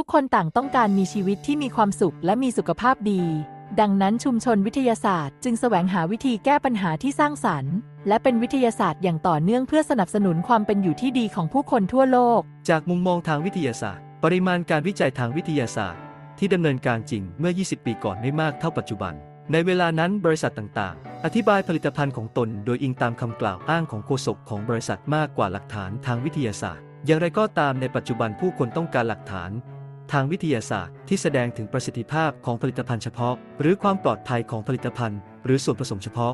ุกคนต่างต้องการมีชีวิตที่มีความสุขและมีสุขภาพดี ดังนั้นชุมชนวิทยาศาสตร์ จึงแสวงหาวิธีแก้ปัญหาที่สร้างสรรค์ และเป็นวิทยาศาสตร์อย่างต่อเนื่องเพื่อสนับสนุนความเป็นอยู่ที่ดีของผู้คนทั่วโลก จากมุมมองทางวิทยาศาสตร์ ปริมาณการวิจัยทางวิทยาศาสตร์ ที่ดำเนินการจริงเมื่อ 20 ปีก่อนไม่มากเท่าปัจจุบัน ในเวลานั้นบริษัทต่างๆ อธิบายผลิตภัณฑ์ของตน โดยอิงตามคำกล่าวอ้างของโฆษกของบริษัทมากกว่าหลักฐานทางวิทยาศาสตร์ อย่างไรก็ตามในปัจจุบันผู้คนต้องการหลักฐาน ทางวิทยาศาสตร์ที่แสดงถึงประสิทธิภาพของผลิตภัณฑ์เฉพาะ หรือความปลอดภัยของผลิตภัณฑ์ หรือส่วนผสมเฉพาะ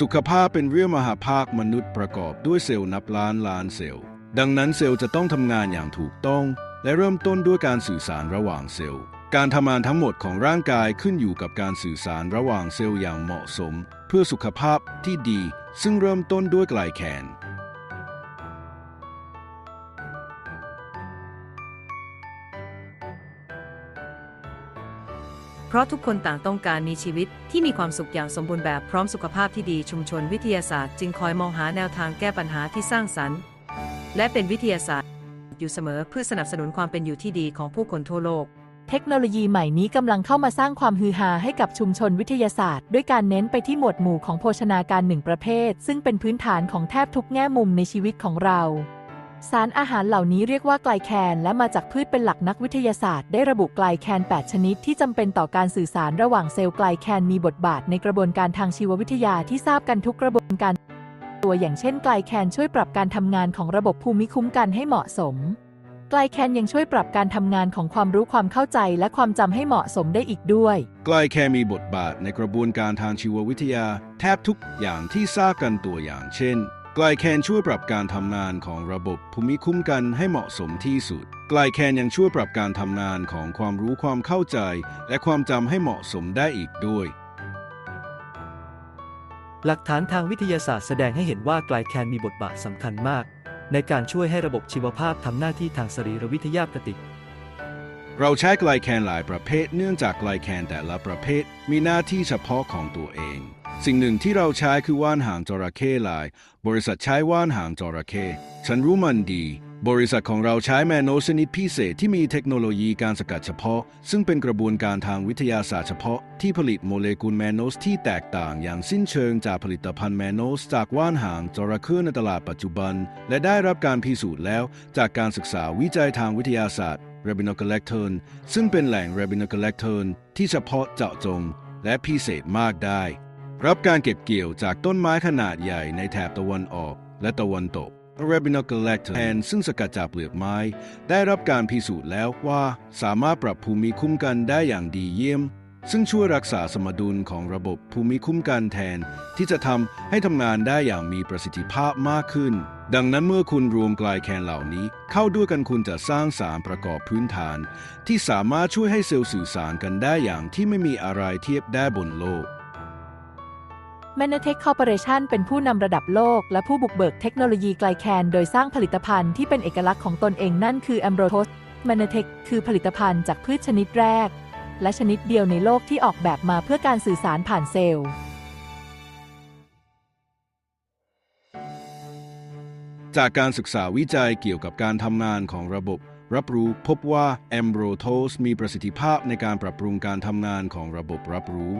สุขภาพเป็นเรื่องมหาภาคมนุษย์ประกอบด้วยเซลล์นับล้านล้านเซลล์ ดังนั้นเซลล์จะต้องทำงานอย่างถูกต้อง และเริ่มต้นด้วยการสื่อสารระหว่างเซลล์ การทำงานทั้งหมดของร่างกายขึ้นอยู่กับการสื่อสารระหว่างเซลล์อย่างเหมาะสม เพื่อสุขภาพที่ดี ซึ่งเริ่มต้นด้วยไกลแคน เพราะทุกคนต่างต้องการมีชีวิตที่มีความสุขอย่างสมบูรณ์แบบพร้อมสุขภาพที่ดีชุมชนวิทยาศาสตร์จึงคอยมองหาแนวทางแก้ปัญหาที่สร้างสรรค์ และเป็นวิทยาศาสตร์ อยู่เสมอเพื่อสนับสนุนความเป็นอยู่ที่ดีของผู้คนทั่วโลก เทคโนโลยีใหม่นี้กำลังเข้ามาสร้างความฮือฮาให้กับชุมชนวิทยาศาสตร์ ด้วยการเน้นไปที่หมวดหมู่ของโภชนาการหนึ่งประเภท ซึ่งเป็นพื้นฐานของแทบทุกแง่มุมในชีวิตของเรา สารอาหารเหล่านี้เรียกว่าไกลแคนและมาจากพืชเป็นหลักนักวิทยาศาสตร์ได้ระบุไกลแคน 8 ชนิดที่จำเป็นต่อการสื่อสารระหว่างเซลล์ไกลแคนมีบทบาทในกระบวนการทางชีววิทยาที่ทราบกันทุกกระบวนการ ตัวอย่างเช่นไกลแคนช่วยปรับการทำงานของระบบภูมิคุ้มกันให้เหมาะสมไกลแคนยังช่วยปรับการทำงานของความรู้ความเข้าใจและความจำให้เหมาะสมได้อีกด้วย ไกลแคนมีบทบาทในกระบวนการทางชีววิทยา แทบทุกอย่างที่ทราบกันตัวอย่างเช่น กลแคนช่วยปรับการทำงานของระบบภูมิคุ้มกันให้เหมาะสมที่สุดไกลแคนยังช่วยปรับการทำงานของความรู้ความเข้าใจ และความจำให้เหมาะสมได้อีกด้วย หลักฐานทางวิทยาศาสตร์แสดงให้เห็นว่าไกลแคนมีบทบาทสำคัญมาก ในการช่วยให้ระบบชีวภาพทำหน้าที่ทางสรีรวิทยาปกติเราใช้ไกลแคนหลายประเภท เนื่องจากไกลแคนแต่ละประเภท มีหน้าที่เฉพาะของตัวเอง สิ่งหนึ่งที่เราใช้คือว่านหางจระเข้ลาย บริษัทใช้ว่านหางจระเข้ฉันรู้มันดี บริษัทของเราใช้แมโนชนิดพิเศษที่มีเทคโนโลยีการสกัดเฉพาะ ซึ่งเป็นกระบวนการทางวิทยาศาสตร์เฉพาะ ที่ผลิตโมเลกุลแมโนสที่แตกต่างอย่างสิ้นเชิงจากผลิตภัณฑ์แมโนสจากว่านหางจระเข้ในตลาดปัจจุบัน และได้รับการพิสูจน์แล้ว จากการศึกษาวิจัยทางวิทยาศาสตร์ r a b i n o c o l a c t o n ซึ่งเป็นแหล่ง r a b i n o c o l a c t o n ที่เฉพาะเจาะจงและพิเศษมากได้ รับการเก็บเกี่ยวจากต้นไม้ขนาดใหญ่ในแถบตะวันออกและตะวันตก r a b i n o c o l a c t o n แทนซึ่งสกัดจากเปลือกไม้ ได้รับการพิสูจน์แล้วว่าสามารถปรับภูมิคุ้มกันได้อย่างดีเยี่ยม ซึ่งช่วยรักษาสมดุลของระบบภูมิคุ้มกันแทน ที่จะทำให้ทำงานได้อย่างมีประสิทธิภาพมากขึ้น ดังนั้นเมื่อคุณรวมกลายแคนเหล่านี้ เข้าด้วยกันคุณจะสร้างสารประกอบพื้นฐาน ที่สามารถช่วยให้เซลล์สื่อสารกันได้อย่างที่ไม่มีอะไรเทียบได้บนโลก m a n a t e c h Corporation เป็นผู้นำระดับโลก และผู้บุกเบิกเทคโนโลยีไกลแคน โดยสร้างผลิตภัณฑ์ที่เป็นเอกลักษณ์ของตนเองนั่นคือ a m b r o t o s m a n a t e c h คือผลิตภัณฑ์จากพืชชนิดแรก และชนิดเดียวในโลกที่ออกแบบมาเพื่อการสื่อสารผ่านเซลล์ จากการศึกษาวิจัยเกี่ยวกับการทำงานของระบบ รับรู้พบว่า a m b r o t o s มีประสิทธิภาพในการปรับปรุงการทำงานของระบบรับรู้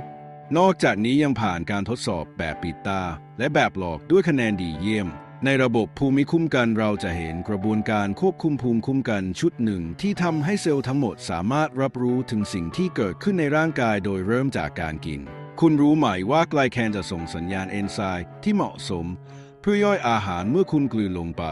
นอกจากนี้ยังผ่านการทดสอบแบบปิดตา และแบบหลอกด้วยคะแนนดีเยี่ยม ในระบบภูมิคุ้มกันเราจะเห็นกระบวนการควบคุมภูมิคุ้มกันชุดหนึ่ง ที่ทำให้เซลล์ทั้งหมดสามารถรับรู้ถึงสิ่งที่เกิดขึ้นในร่างกายโดยเริ่มจากการกิน คุณรู้ไหมว่าไกลแคนจะส่งสัญญาณเอนไซม์ที่เหมาะสม เพื่อย่อยอาหารเมื่อคุณกลืนลงไป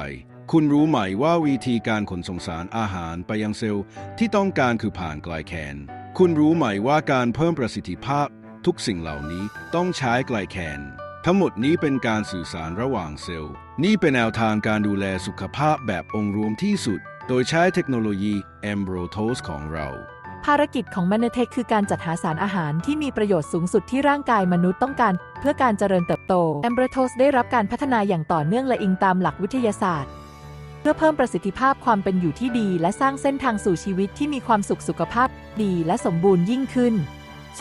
คุณรู้ไหมว่าวิธีการขนส่งสารอาหารไปยังเซลล์ที่ต้องการคือผ่านไกลแคนคุณรู้ไหมว่าการเพิ่มประสิทธิภาพ ทุกสิ่งเหล่านี้ต้องใช้ไกลแคนทั้งหมดนี้เป็นการสื่อสารระหว่างเซลล์ นี่เป็นแนวทางการดูแลสุขภาพแบบองค์รวมที่สุด โดยใช้เทคโนโลยี e m b r o t o s ของเรา ภารกิจของ m a n a t e c h คือการจัดหาสารอาหารที่มีประโยชน์สูงสุดที่ร่างกายมนุษย์ต้องการ เพื่อการเจริญเติบโต a m b r o t o s ได้รับการพัฒนาอย่างต่อเนื่องและอิงตามหลักวิทยาศาสตร์ เพื่อเพิ่มประสิทธิภาพความเป็นอยู่ที่ดี และสร้างเส้นทางสู่ชีวิตที่มีความสุขสุขภาพ ดีและสมบูรณ์ยิ่งขึ้น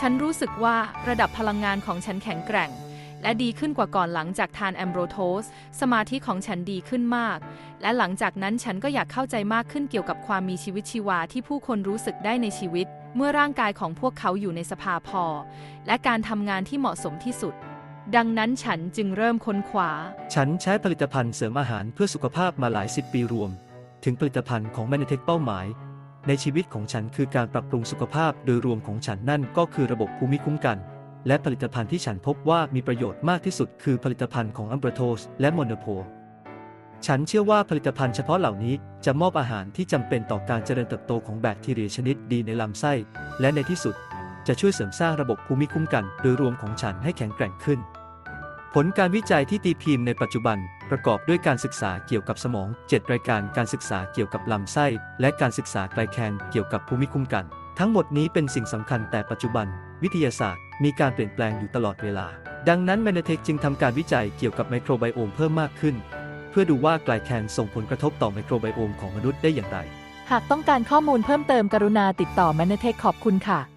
ฉันรู้สึกว่าระดับพลังงานของฉันแข็งแกร่ง และดีขึ้นกว่าก่อนหลังจากทานแอมโบรโทส สมาธิของฉันดีขึ้นมาก และหลังจากนั้นฉันก็อยากเข้าใจมากขึ้นเกี่ยวกับความมีชีวิตชีวาที่ผู้คนรู้สึกได้ในชีวิต เมื่อร่างกายของพวกเขาอยู่ในสภาพอ และการทำงานที่เหมาะสมที่สุด ดังนั้นฉันจึงเริ่มค้นคว้า ฉันใช้ผลิตภัณฑ์เสริมอาหารเพื่อสุขภาพมาหลายสิบปีรวม ถึงผลิตภัณฑ์ของ m a n เทคเป้าหมาย ในชีวิตของฉันคือการปรับปรุงสุขภาพโดยรวมของฉันนั่นก็คือระบบภูมิคุ้มกัน และผลิตภัณฑ์ที่ฉันพบว่ามีประโยชน์มากที่สุดคือผลิตภัณฑ์ของอัมเบรโทสและโมโนโพฉันเชื่อว่าผลิตภัณฑ์เฉพาะเหล่านี้จะมอบอาหารที่จำเป็นต่อการเจริญเติบโตของแบคทีเรียชนิดดีในลำไส้ และในที่สุด จะช่วยเสริมสร้างระบบภูมิคุ้มกันโดยรวมของฉันให้แข็งแกร่งขึ้น ผลการวิจัยที่ตีพิมพ์ในปัจจุบัน ประกอบด้วยการศึกษาเกี่ยวกับสมอง 7 รายการการศึกษาเกี่ยวกับลำไส้ และการศึกษาไกลแคนเกี่ยวกับภูมิคุ้มกัน ทั้งหมดนี้เป็นสิ่งสำคัญแต่ปัจจุบัน วิทยาศาสตร์ มีการเปลี่ยนแปลงอยู่ตลอดเวลา ดังนั้นแมนเทคจึงทำการวิจัยเกี่ยวกับไมโครไบโอมเพิ่มมากขึ้น เพื่อดูว่าไกลแคนส่งผลกระทบต่อไมโครไบโอมของมนุษย์ได้อย่างไร หากต้องการข้อมูลเพิ่มเติมกรุณาติดต่อ m a n เทคขอบคุณค่ะ